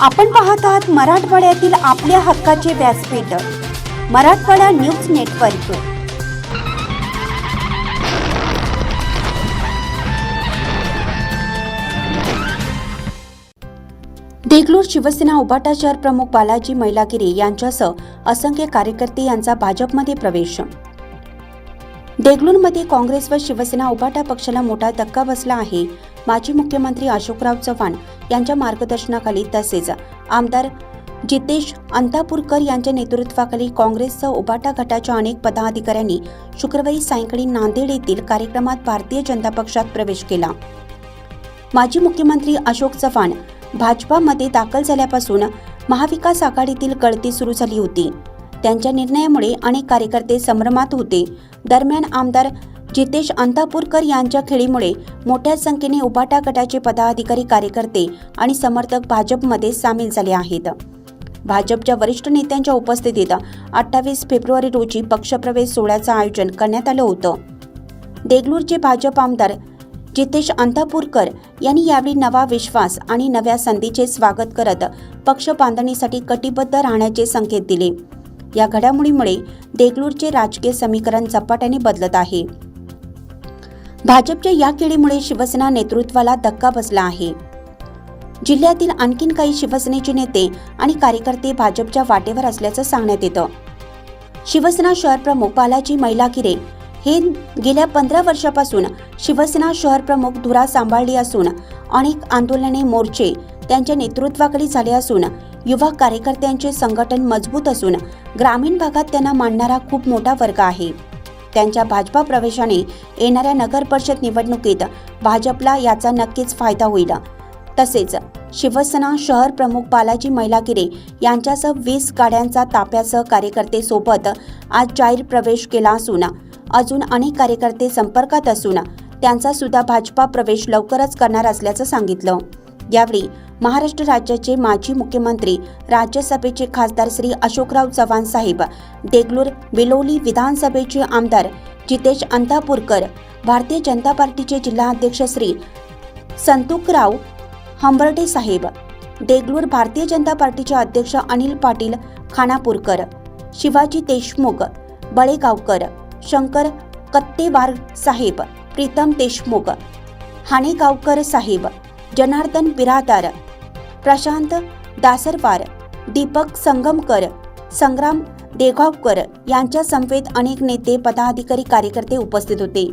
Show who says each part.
Speaker 1: आपण पाहत आहात मराठवाड्यातील आपल्या हक्काचे व्यासपीठ मराठवाडा न्यूज नेटवर्क. देगलूर शिवसेना उभाटा शहर प्रमुख बालाजी मैलागिरी यांच्यासह असंख्य कार्यकर्ते यांचा भाजपमध्ये प्रवेश. देगलूरमध्ये काँग्रेस व शिवसेना उभाटा पक्षाला मोठा धक्का बसला आहे. माजी मुख्यमंत्री अशोकराव चव्हाण यांच्या मार्गदर्शनाखाली तसेच आमदार जितेश अंतापूरकर यांच्या नेतृत्वाखाली काँग्रेससह उबाटा गटाच्या अनेक पदाधिकाऱ्यांनी शुक्रवारी सायंकाळी नांदेड येथील कार्यक्रमात भारतीय जनता पक्षात प्रवेश केला. माजी मुख्यमंत्री अशोक चव्हाण भाजपामध्ये दाखल झाल्यापासून महाविकास आघाडीतील गळती सुरू झाली होती. त्यांच्या निर्णयामुळे अनेक कार्यकर्ते संभ्रमात होते. दरम्यान आमदार जितेश अंतापूरकर यांच्या खेळीमुळे मोठ्या संख्येने उबाटा गटाचे पदाधिकारी कार्यकर्ते आणि समर्थक भाजपमध्ये सामील झाले आहेत. भाजपच्या वरिष्ठ नेत्यांच्या उपस्थितीत अठ्ठावीस फेब्रुवारी रोजी पक्षप्रवेश सोहळ्याचं आयोजन करण्यात आलं होतं. देगलूरचे भाजप आमदार जितेश अंतापूरकर यांनी यावेळी नवा विश्वास आणि नव्या संधीचे स्वागत करत पक्ष बांधणीसाठी कटिबद्ध राहण्याचे संकेत दिले. या घडामोडीमुळे देगलूरचे राजकीय समीकरण झपाट्याने बदलत आहे. भाजपच्या या केळीमुळे शिवसेना नेतृत्वाला धक्का बसला आहे. जिल्ह्यातील आणखीन काही शिवसेनेचे नेते आणि कार्यकर्ते भाजपच्या वाटेवर असल्याचं सांगण्यात येतं. शिवसेना शहर प्रमुख बालाजी मैलागिरे हे गेल्या पंधरा वर्षापासून शिवसेना शहर प्रमुख धुरा सांभाळली असून अनेक आंदोलने मोर्चे त्यांच्या नेतृत्वाकडे झाले असून युवा कार्यकर्त्यांचे संघटन मजबूत असून ग्रामीण भागात त्यांना मानणारा खूप मोठा वर्ग आहे. त्यांच्या भाजपा प्रवेशाने येणाऱ्या नगर परिषद निवडणुकीत भाजपला याचा नक्कीच फायदा होईल. तसेच शिवसेना शहर प्रमुख बालाजी मैलागिरे यांच्यासह वीस गाड्यांचा ताप्यासह कार्यकर्ते सोबत आज जाहीर प्रवेश केला असून अजून अनेक कार्यकर्ते संपर्कात असून त्यांचा सुद्धा भाजपा प्रवेश लवकरच करणार असल्याचं सांगितलं. यावेळी महाराष्ट्र राज्याचे माजी मुख्यमंत्री राज्यसभेचे खासदार श्री अशोकराव चव्हाण साहेब देगलूर बिलोली विधानसभेचे आमदार जितेश अंतापूरकर भारतीय जनता पार्टीचे जिल्हाध्यक्ष श्री संतुकराव हंबर्डे साहेब देगलूर भारतीय जनता पार्टीचे अध्यक्ष अनिल पाटील खानापूरकर शिवाजी देशमुख बळेगावकर शंकर कत्तेवार साहेब प्रीतम देशमुख हाणेगावकर साहेब जनार्दन बिरादार प्रशांत दासरवार दीपक संगमकर संग्राम देगावकर यांच्या समवेत अनेक नेते पदाधिकारी कार्यकर्ते उपस्थित होते.